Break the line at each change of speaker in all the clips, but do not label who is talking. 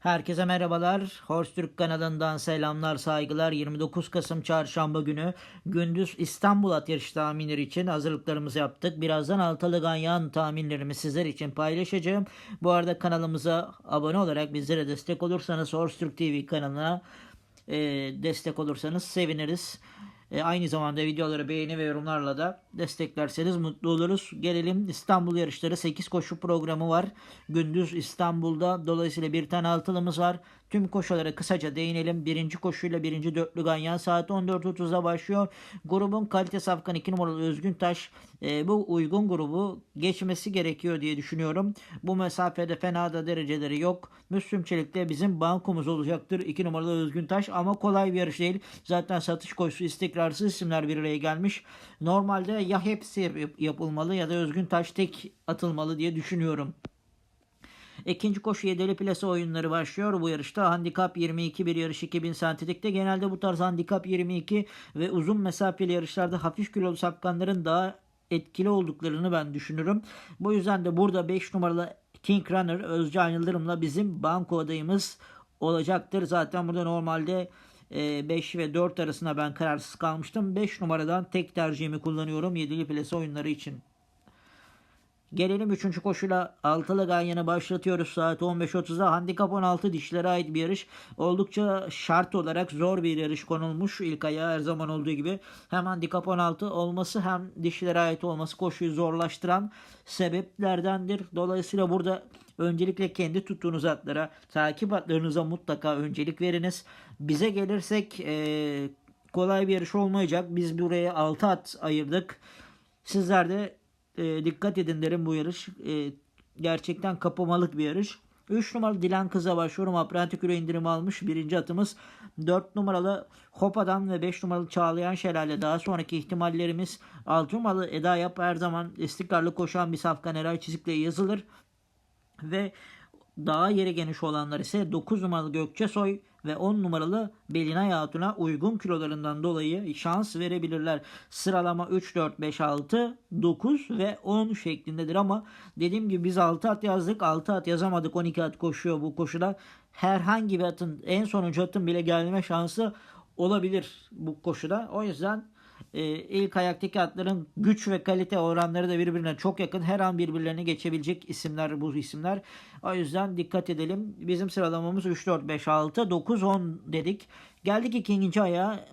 Herkese merhabalar. Horse Türk kanalından selamlar, saygılar. 29 Kasım çarşamba günü gündüz İstanbul at yarışı tahminleri için hazırlıklarımızı yaptık. Birazdan altılı ganyan tahminlerimi sizler için paylaşacağım. Bu arada kanalımıza abone olarak bizlere destek olursanız Horse Türk TV kanalına e, destek olursanız seviniriz. E, aynı zamanda videoları beğeni ve yorumlarla da desteklerseniz mutlu oluruz. Gelelim İstanbul yarışları 8 koşu programı var. Gündüz İstanbul'da dolayısıyla bir tane altılımız var. Tüm koşulara kısaca değinelim. Birinci koşuyla birinci dörtlü ganyan saat 14.30'da başlıyor. Grubun kalite safkan 2 numaralı Özgün Taş e, bu uygun grubu geçmesi gerekiyor diye düşünüyorum. Bu mesafede fena da dereceleri yok. Müslüm Çelik de bizim bankomuz olacaktır. 2 numaralı Özgün Taş ama kolay bir yarış değil. Zaten satış koşusu istikrarsız isimler bir araya gelmiş. Normalde ya hepsi yap- yapılmalı ya da Özgün Taş tek atılmalı diye düşünüyorum. İkinci koşu yedili plase oyunları başlıyor. Bu yarışta handikap 22 bir yarış 2000 santilikte. Genelde bu tarz handikap 22 ve uzun mesafeli yarışlarda hafif kilolu sapkanların daha etkili olduklarını ben düşünürüm. Bu yüzden de burada 5 numaralı King Runner Özcan Yıldırım'la bizim banko adayımız olacaktır. Zaten burada normalde 5 ve 4 arasında ben kararsız kalmıştım. 5 numaradan tek tercihimi kullanıyorum yedili plase oyunları için. Gelelim 3. koşuyla altılı ganyanı başlatıyoruz saat 15.30'da. Handikap 16 dişlere ait bir yarış. Oldukça şart olarak zor bir yarış konulmuş ilk ayağı her zaman olduğu gibi. Hem handikap 16 olması hem dişlere ait olması koşuyu zorlaştıran sebeplerdendir. Dolayısıyla burada öncelikle kendi tuttuğunuz atlara, takip atlarınıza mutlaka öncelik veriniz. Bize gelirsek eee, kolay bir yarış olmayacak. Biz buraya 6 at ayırdık. Sizler de e, dikkat edin derim bu yarış. E, gerçekten kapamalık bir yarış. 3 numaralı Dilan Kız'a başlıyorum. Aprantiküre indirimi almış. Birinci atımız 4 numaralı Hopa'dan ve 5 numaralı Çağlayan Şelale. Daha sonraki ihtimallerimiz 6 numaralı Eda Yap her zaman istikrarlı koşan bir safkan Eray Çizik'le yazılır. Ve daha yeri geniş olanlar ise 9 numaralı Gökçe Soy ve 10 numaralı Belinay Hatun'a uygun kilolarından dolayı şans verebilirler. Sıralama 3, 4, 5, 6, 9 ve 10 şeklindedir ama dediğim gibi biz 6 at yazdık. 6 at yazamadık. 12 at koşuyor bu koşuda. Herhangi bir atın en sonuncu atın bile gelme şansı olabilir bu koşuda. O yüzden e, ilk ayaktaki atların güç ve kalite oranları da birbirine çok yakın. Her an birbirlerini geçebilecek isimler bu isimler. O yüzden dikkat edelim. Bizim sıralamamız 3, 4, 5, 6, 9, 10 dedik. Geldik ikinci ayağa.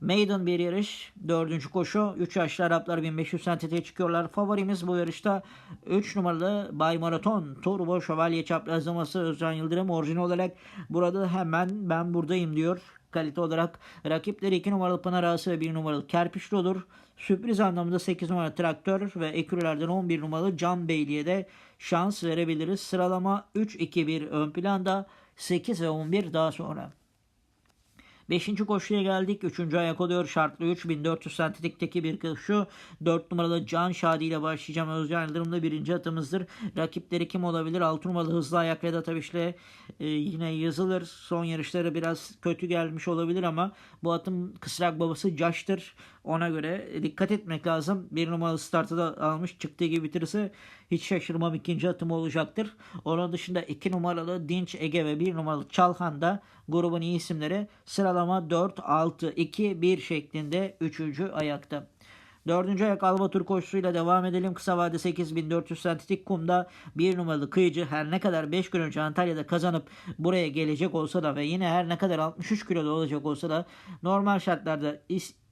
Maiden bir yarış. Dördüncü koşu. 3 yaşlı Araplar 1500 santimetre çıkıyorlar. Favorimiz bu yarışta 3 numaralı Bay Maraton. Turbo Şövalye çaprazlaması Özcan Yıldırım. Orijinal olarak burada hemen ben buradayım diyor kalite olarak. Rakipleri 2 numaralı Pınar Ağası ve 1 numaralı Kerpiçli olur. Sürpriz anlamında 8 numaralı Traktör ve ekürlerden 11 numaralı Can Beyli'ye de şans verebiliriz. Sıralama 3-2-1 ön planda 8 ve 11 daha sonra. Beşinci koşuya geldik. Üçüncü ayak oluyor. Şartlı 3. 1400 santimetrelikteki bir koşu. 4 numaralı Can Şadi ile başlayacağım. Özcan Yıldırım'da birinci atımızdır. Rakipleri kim olabilir? 6 numaralı Hızlı Ayak Vedat Abiş'le e, yine yazılır. Son yarışları biraz kötü gelmiş olabilir ama bu atın kısrak babası Josh'tır. Ona göre dikkat etmek lazım. Bir numaralı startı da almış. Çıktığı gibi bitirirse hiç şaşırmam ikinci atımı olacaktır. Onun dışında 2 numaralı Dinç Ege ve 1 numaralı Çalhan da grubun iyi isimleri. Sıralama 4, 6, 2, 1 şeklinde 3. ayakta. Dördüncü ayak Albatur koşusuyla devam edelim. Kısa vade 8400 santitik kumda bir numaralı kıyıcı her ne kadar 5 gün önce Antalya'da kazanıp buraya gelecek olsa da ve yine her ne kadar 63 kiloda olacak olsa da normal şartlarda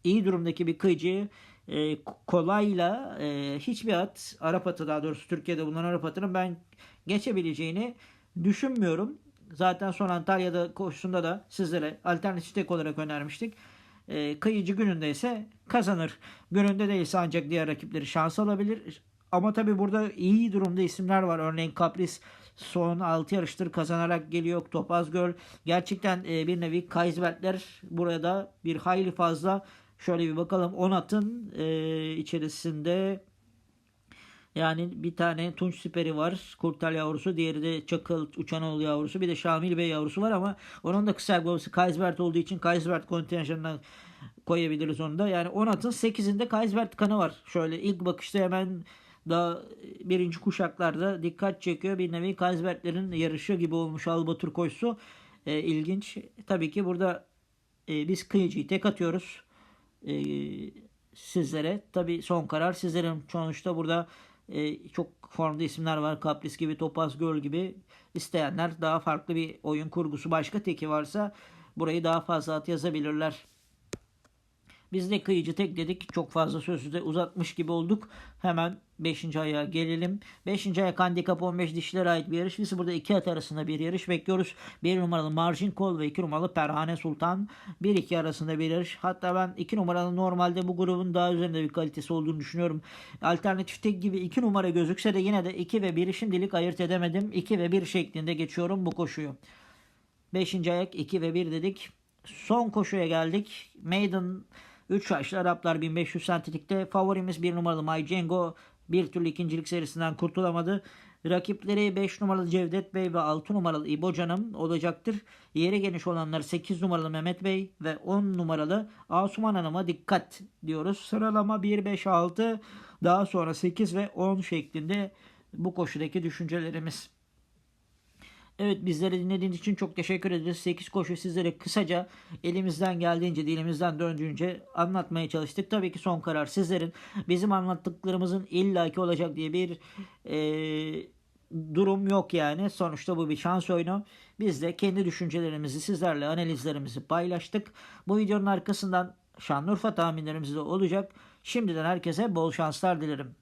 iyi durumdaki bir kıyıcıyı e, kolayla e, hiçbir at Arap atı daha doğrusu Türkiye'de bulunan Arap atının ben geçebileceğini düşünmüyorum. Zaten son Antalya'da koşusunda da sizlere alternatif tek olarak önermiştik. E, kıyıcı gününde ise kazanır. Gününde değilse ancak diğer rakipleri şans alabilir. Ama tabi burada iyi durumda isimler var. Örneğin Kapris son 6 yarıştır kazanarak geliyor. Topaz Göl. Gerçekten e, bir nevi Kaysbertler burada bir hayli fazla. Şöyle bir bakalım 10 atın e, içerisinde yani bir tane Tunç Siperi var. Kurtal yavrusu. Diğeri de Çakıl Uçanoğlu yavrusu. Bir de Şamil Bey yavrusu var ama onun da kısa babası Kaysbert olduğu için Kaysbert kontenjanına koyabiliriz onu da. Yani 10 atın 8'inde Kaysbert kanı var. Şöyle ilk bakışta hemen Daha birinci kuşaklarda dikkat çekiyor. Bir nevi Kaysbertlerin yarışı gibi olmuş Albatur koşusu. E, ilginç. Tabii ki burada e, biz kıyıcıyı tek atıyoruz. E, sizlere. Tabii son karar sizlerin. Sonuçta burada e, çok formda isimler var. Kapris gibi, Topaz Göl gibi. İsteyenler daha farklı bir oyun kurgusu başka teki varsa burayı daha fazla at yazabilirler. Biz de kıyıcı tek dedik. Çok fazla sözü de uzatmış gibi olduk. Hemen 5. aya gelelim. 5. ayak handikap 15 dişlere ait bir yarış. Biz burada iki at arasında bir yarış bekliyoruz. 1 numaralı Margin Kol ve 2 numaralı Perhane Sultan. 1-2 arasında bir yarış. Hatta ben 2 numaralı normalde bu grubun daha üzerinde bir kalitesi olduğunu düşünüyorum. Alternatif tek gibi 2 numara gözükse de yine de 2 ve 1'i şimdilik ayırt edemedim. 2 ve 1 şeklinde geçiyorum bu koşuyu. 5. ayak 2 ve 1 dedik. Son koşuya geldik. Maiden 3 yaşlı Araplar 1500 santilikte. Favorimiz 1 numaralı My Django bir türlü ikincilik serisinden kurtulamadı. Rakipleri 5 numaralı Cevdet Bey ve 6 numaralı İbo Canım olacaktır. Yeri geniş olanlar 8 numaralı Mehmet Bey ve 10 numaralı Asuman Hanım'a dikkat diyoruz. Sıralama 1, 5, 6 daha sonra 8 ve 10 şeklinde bu koşudaki düşüncelerimiz. Evet bizleri dinlediğiniz için çok teşekkür ederiz. 8 koşu sizlere kısaca elimizden geldiğince dilimizden döndüğünce anlatmaya çalıştık. Tabii ki son karar sizlerin. Bizim anlattıklarımızın illaki olacak diye bir e, durum yok yani. Sonuçta bu bir şans oyunu. Biz de kendi düşüncelerimizi sizlerle analizlerimizi paylaştık. Bu videonun arkasından Şanlıurfa tahminlerimiz de olacak. Şimdiden herkese bol şanslar dilerim.